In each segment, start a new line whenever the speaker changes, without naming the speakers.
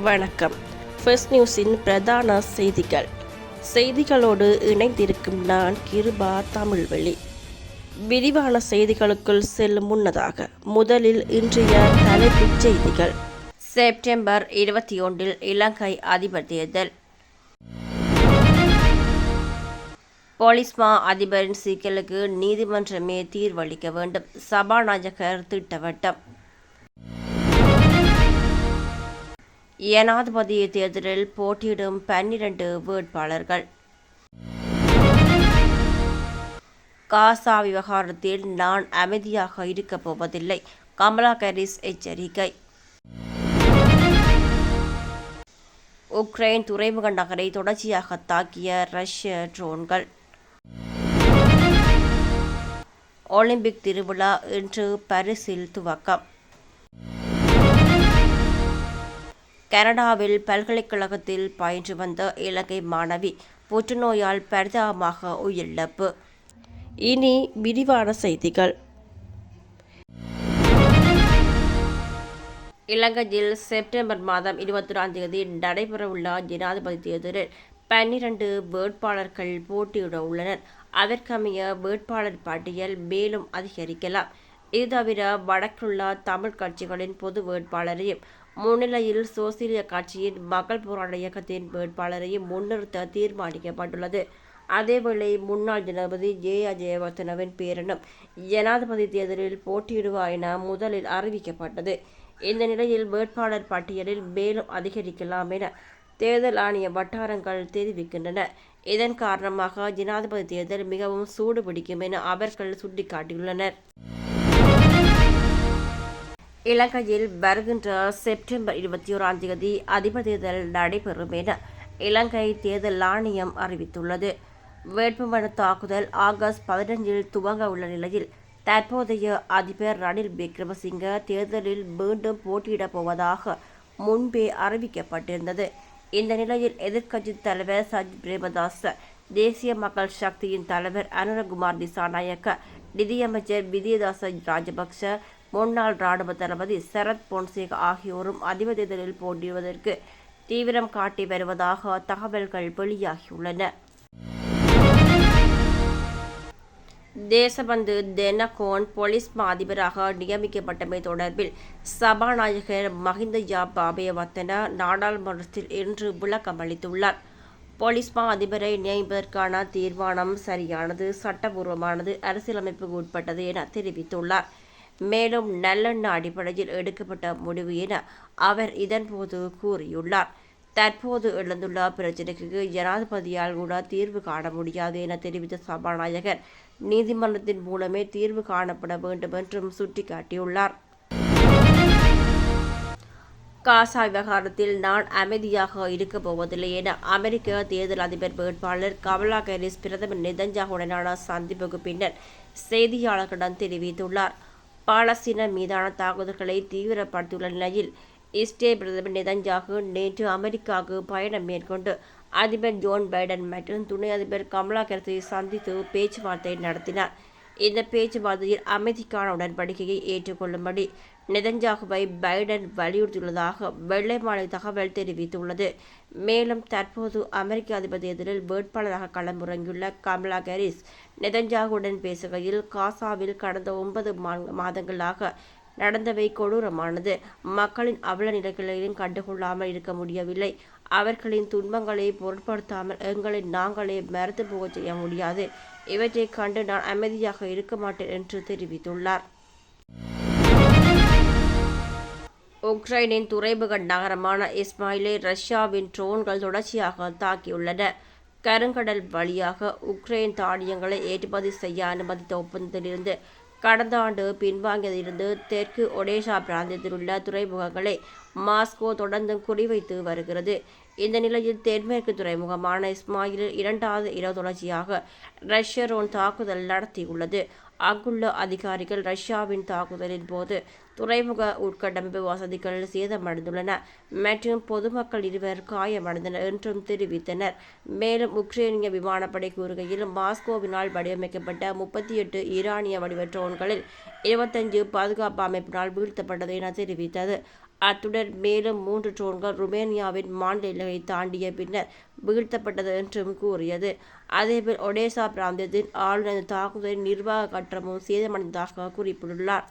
வணக்கம். ஃபர்ஸ்ட் நியூஸின் பிரதான செய்திகள். செய்திகளோடு இணைந்திருக்கும் நான் கிருபா தமிழ்வெளி. விரிவான செய்திகளுக்குள் செல்லும் முன்னதாக முதலில் இன்றைய தலைப்புச் செய்திகள். செப்டம்பர் இருபத்தி ஒன்றில் இலங்கை அதிபர் தேர்தல். போலீஸ்மா அதிபரின் சிக்கலுக்கு நீதிமன்றமே தீர்வளிக்க வேண்டும். சபாநாயகர் திட்டவட்டம். ஏனாதிபதி தேர்தலில் போட்டியிடும் பன்னிரண்டு வேட்பாளர்கள். காசா விவகாரத்தில் நான் அமைதியாக இருக்கப் போவதில்லை. கமலா ஹாரிஸ் எச்சரிக்கை. உக்ரைன் துறைமுக நகரை தொடர்ச்சியாக தாக்கிய ரஷ்ய ட்ரோன்கள். ஒலிம்பிக் திருவிழா இன்று பரிசில் துவக்கம். கனடாவில் பல்கலைக்கழகத்தில் பயின்று வந்த இலங்கை மாணவி புற்றுநோயால் பரிதாபமாக உயிரிழப்பு. இனி விரிவான செய்திகள். இலங்கையில் செப்டம்பர் மாதம் இருபத்தொராம் தேதி நடைபெறவுள்ள ஜனாதிபதி தேர்தலில் பன்னிரண்டு வேட்பாளர்கள் போட்டியிட உள்ளனர். அதற்கமைய வேட்பாளர் பட்டியல் மேலும் அதிகரிக்கலாம். இது தவிர வடக்குள்ள தமிழ் கட்சிகளின் பொது வேட்பாளரையும் முன்னிலையில் சோசியலிய கட்சியின் மக்கள் போராட்ட இயக்கத்தின் வேட்பாளரையும் முன்னிறுத்த தீர்மானிக்கப்பட்டுள்ளது. அதேவேளை முன்னாள் ஜனாதிபதி ஜே. ஜெயவர்தனவின் பேரனும் ஜனாதிபதி தேர்தலில் போட்டியிடுவார் என முதலில் அறிவிக்கப்பட்டது. இந்த நிலையில் வேட்பாளர் பட்டியலில் மேலும் அதிகரிக்கலாம் என தேர்தல் ஆணைய வட்டாரங்கள் தெரிவிக்கின்றன. இதன் காரணமாக ஜனாதிபதி தேர்தல் மிகவும் சூடு பிடிக்கும் என அவர்கள் சுட்டிக்காட்டியுள்ளனர். இலங்கையில் வருகின்ற செப்டம்பர் இருபத்தி ஓராம் தேதி அதிபர் தேர்தல் நடைபெறும் என இலங்கை தேர்தல் ஆணையம் அறிவித்துள்ளது. வேட்புமனு தாக்குதல் ஆகஸ்ட் பதினஞ்சில் துவங்க உள்ள நிலையில் தற்போதைய அதிபர் ரணில் விக்ரமசிங்க தேர்தலில் மீண்டும் போட்டியிடப் போவதாக முன்பே அறிவிக்கப்பட்டிருந்தது. இந்த நிலையில் எதிர்க்கட்சி தலைவர் சஜித் பிரேமதாஸ் தேசிய மக்கள் சக்தியின் தலைவர் அனுரகுமார் திசாநாயக்க நிதியமைச்சர் விஜயதாச ராஜபக்ஷ முன்னாள் ராணுவ தளபதி சரத் பொன்சேகா ஆகியோரும் அதிபர் தேர்தலில் தீவிரம் காட்டி வருவதாக தகவல்கள் வெளியாகியுள்ளன. தேசபந்து தெனகோன் போலீஸ் மா அதிபராக நியமிக்கப்பட்டமை தொடர்பில் சபாநாயகர் மஹிந்த யாபாபேவத்தன நாடாளுமன்றத்தில் இன்று விளக்கம் அளித்துள்ளார். போலீஸ் மா அதிபரை நியமிப்பதற்கான தீர்மானம் சரியானது சட்டபூர்வமானது அரசியலமைப்புக்கு உட்பட்டது என தெரிவித்துள்ளார். மேலும் நல்லெண்ண அடிப்படையில் எடுக்கப்பட்ட முடிவு என அவர் இதன்போது கூறியுள்ளார். தற்போது எழுந்துள்ள பிரச்சினைக்கு ஜனாதிபதியால் கூட தீர்வு காண முடியாது என தெரிவித்த சபாநாயகர் நீதிமன்றத்தின் மூலமே தீர்வு காணப்பட வேண்டும் என்றும் சுட்டிக்காட்டியுள்ளார். காசா விவகாரத்தில் நான் அமைதியாக இருக்கப் போவதில்லை என அமெரிக்க தேர்தல் அதிபர் வேட்பாளர் கமலா ஹாரிஸ் பிரதமர் நிதன்ஜாவுடனான சந்திப்புக்கு பின்னர் செய்தியாளர்களிடம் தெரிவித்துள்ளார். பாலஸ்தீன மீதான தாக்குதல்களை தீவிரப்படுத்தியுள்ள நிலையில் இஸ்ரேல் பிரதமர் நெதன்ஜாகு நேற்று அமெரிக்காவுக்கு பயணம் மேற்கொண்டு அதிபர் ஜோன் பைடன் மற்றும் துணை அதிபர் கமலா கரத்தை சந்தித்து பேச்சுவார்த்தை நடத்தினார். இந்த பேச்சுவார்த்தையில் அமைதிக்கான உடன்படிக்கையை ஏற்றுக்கொள்ளும்படி நெதஞ்சாகுவை பைடன் வலியுறுத்தியுள்ளதாக வெள்ளை மாலை தகவல் தெரிவித்துள்ளது. மேலும் தற்போது அமெரிக்க அதிபர் தேர்தலில் வேட்பாளராக களமிறங்கியுள்ள கமலா ஹாரிஸ் நெதஞ்சாகுடன் பேசுகையில் காசாவில் கடந்த ஒன்பது மாதங்களாக நடந்தவை கொடூரமானது. மக்களின் அவல நிலைகளையும் கண்டுகொள்ளாமல் இருக்க முடியவில்லை. அவர்களின் துன்பங்களை பொருட்படுத்தாமல் எங்களை நாங்களே மறந்து போகச் செய்ய முடியாது. இவற்றை கண்டு நான் அமைதியாக இருக்க மாட்டேன் என்று தெரிவித்துள்ளார். உக்ரைனின் துறைமுக நகரமான இஸ்மாயிலை ரஷ்யாவின் ட்ரோன்கள் தொடர்ச்சியாக தாக்கியுள்ளன. கருங்கடல் வழியாக உக்ரைன் தானியங்களை ஏற்றுமதி செய்ய அனுமதித்த ஒப்பந்தத்திலிருந்து கடந்த ஆண்டு பின்வாங்கியதிலிருந்து தெற்கு ஒடேஷா பிராந்தியத்தில் உள்ள துறைமுகங்களை மாஸ்கோ தொடர்ந்து குறிவைத்து வருகிறது. இந்த நிலையில் தென்மேற்கு துறைமுகமான இஸ்மாயிலில் இரண்டாவது இரவு ரஷ்ய ரோன் தாக்குதல் நடத்தியுள்ளது. அங்குள்ள அதிகாரிகள் ரஷ்யாவின் தாக்குதலின் போது துறைமுக உட்கட்டமைப்பு வசதிகள் சேதமடைந்துள்ளன. மற்றும் பொதுமக்கள் இருவர் காயமடைந்தனர் என்றும் தெரிவித்தனர். மேலும் உக்ரைனிய விமானப்படை கூறுகையில் மாஸ்கோவினால் வடிவமைக்கப்பட்ட முப்பத்தி எட்டு ஈரானிய வடிவ ட்ரோன்களில் இருபத்தஞ்சு பாதுகாப்பு அமைப்பினால் வீழ்த்தப்பட்டது என தெரிவித்தது. அத்துடன் மேலும் மூன்று ட்ரோன்கள் ருமேனியாவின் மாநில எல்லையை தாண்டிய பின்னர் வீழ்த்தப்பட்டது என்றும் கூறியது. அதேபோல் ஒடேசா பிராந்தியத்தின் ஆளுநர் இந்த தாக்குதலின் நிர்வாக கட்டமும் சேதமடைந்ததாக குறிப்பிட்டுள்ளார்.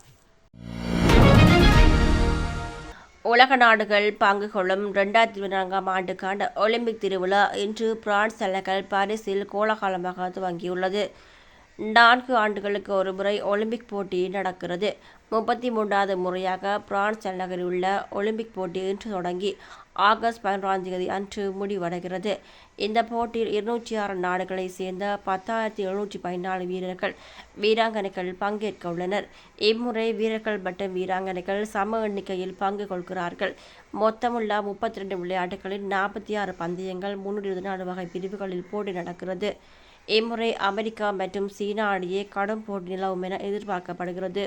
உலக நாடுகள் பங்கு கொள்ளும் இரண்டாயிரத்தி இருபத்தி நான்காம் ஆண்டுக்கான ஒலிம்பிக் திருவிழா இன்று பிரான்ஸ் தலைநகர் பாரிஸில் கோலாகலமாக துவங்கியுள்ளது. நான்கு ஆண்டுகளுக்கு ஒரு முறை ஒலிம்பிக் போட்டி நடக்கிறது. முப்பத்தி மூன்றாவது முறையாக பிரான்ஸ் தலைநகரில் உள்ள ஒலிம்பிக் போட்டி இன்று தொடங்கி ஆகஸ்ட் பதினொன்றாம் தேதி அன்று முடிவடைகிறது. இந்த போட்டியில் இருநூற்றி ஆறு நாடுகளை சேர்ந்த பத்தாயிரத்தி எழுநூற்றி பதினாலு வீரர்கள் வீராங்கனைகள் பங்கேற்க உள்ளனர். இம்முறை வீரர்கள் மற்றும் வீராங்கனைகள் சம எண்ணிக்கையில் பங்கு கொள்கிறார்கள். மொத்தமுள்ள முப்பத்தி ரெண்டு விளையாட்டுகளில் நாற்பத்தி ஆறு பந்தயங்கள் முன்னூற்றி இருபது நாலு வகை பிரிவுகளில் போட்டி நடக்கிறது. இம்முறை அமெரிக்கா மற்றும் சீனா இடையே கடும் போட்டி நிலவும் என எதிர்பார்க்கப்படுகிறது.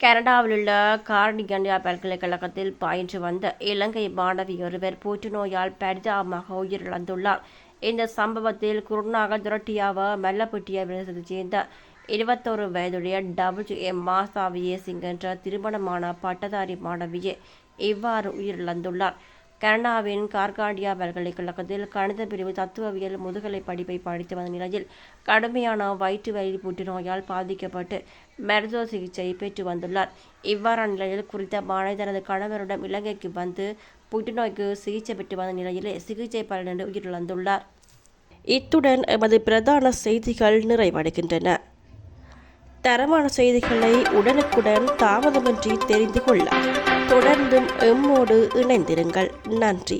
கனடாவிலுள்ள கார்டிகன்யா பல்கலைக்கழகத்தில் பயின்று வந்த இலங்கை மாணவி ஒருவர் புற்றுநோயால் பரிதாபமாக உயிரிழந்துள்ளார். இந்த சம்பவத்தில் குருநாக துரட்டியாவ மெல்லப்பட்டிய பிரதேசத்தைச் சேர்ந்த இருபத்தோரு வயதுடைய டபிள்யூ எம் மாசாவியே சிங் என்ற திருமணமான பட்டதாரி மாணவியே இவ்வாறு உயிரிழந்துள்ளார். கனடாவின் கார்காண்டியா பல்கலைக்கழகத்தில் கணித பிரிவு தத்துவவியல் முதுகலை படிப்பை படித்து வந்த நிலையில் கடுமையான வயிற்று வலி புற்றுநோயால் பாதிக்கப்பட்டு மருத்துவ சிகிச்சை பெற்று வந்துள்ளார். இவ்வாறான நிலையில் குறித்த மாணவி தனது கணவரிடம் இலங்கைக்கு வந்து புற்றுநோய்க்கு சிகிச்சை பெற்று வந்த நிலையிலே சிகிச்சை பலனின்றி உயிரிழந்துள்ளார். இத்துடன் எமது பிரதான செய்திகள் நிறைவடைகின்றன. தரமான செய்திகளை உடனுக்குடன் தாமதமின்றி தெரிந்து கொள்ள தொடர்ந்தும் எம்மோடு இணைந்திருங்கள். நன்றி.